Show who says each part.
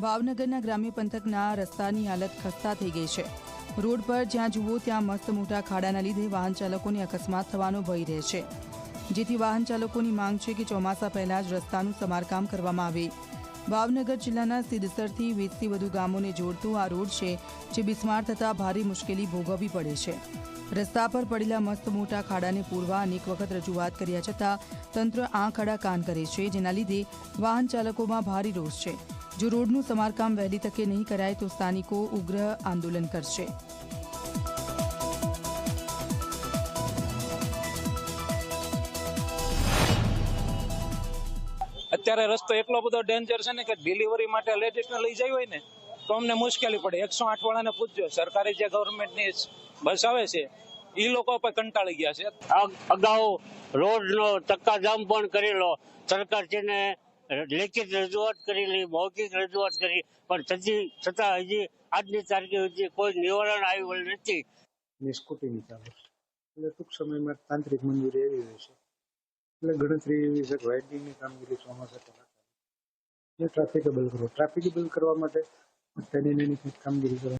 Speaker 1: ભાવનગરના ગ્રામ્ય પંથકના રસ્તાની હાલત ખસ્તા થઈ ગઈ છે. રોડ પર જ્યાં જુઓ ત્યાં મસ્ત મોટા ખાડાના લીધે વાહન ચાલકોને અકસ્માત થવાનો ભય રહે છે. જેથી વાહન ચાલકોની માંગ છે કે ચોમાસા પહેલા જ રસ્તાનું સમારકામ કરવામાં આવે. ભાવનગર જિલ્લાના સિદ્ધસરથી વીસથી વધુ ગામોને જોડતો આ રોડ છે જે બિસ્માર થતાં ભારે મુશ્કેલી ભોગવવી પડે છે. રસ્તા પર પડેલા મસ્ત મોટા ખાડાને પૂરવા અનેક વખત રજૂઆત કર્યા છતાં તંત્ર આ ખાડા કાન કરે છે, જેના લીધે વાહન ચાલકોમાં ભારે રોષ છે. જો રોડનું સમારકામ વહેલી તકે નહીં કરાય તો સ્થાનિકો ઉગ્ર આંદોલન કરશે.
Speaker 2: અત્યારે રસ્તો એટલો બધો ડેન્જર છે ને કે ડિલિવરી માટે લેડીઝને લઈ જઈ હોય ને તો અમને મુશ્કેલી પડે. એકસો આઠ વાળાને પૂછજો સરકારી જે ગવર્મેન્ટની બસ આવે છે એ લોકો પણ કંટાળી ગયા છે.
Speaker 3: અગ- અગાઉ રોડનો ચક્કાજામ પણ કરેલો. સરકારશ્રીને લેખિત રજૂઆત કરેલી, મૌખિક રજૂઆત કરી, પણ થતી છતાં હજી આજની તારીખે હજી કોઈ નિવારણ આવ્યું નથી.
Speaker 4: ની સ્કૂટીની ચાલે એટલે ટૂંક સમયમાં તાંત્રિક મંજૂરી એવી હોય છે. એટલે ગણતરી એવી છે કે કામગીરી ચોમાસા. એટલે ટ્રાફિકેબલ કરો. ટ્રાફિકેબલ કરવા માટે તેની કામગીરી કરો.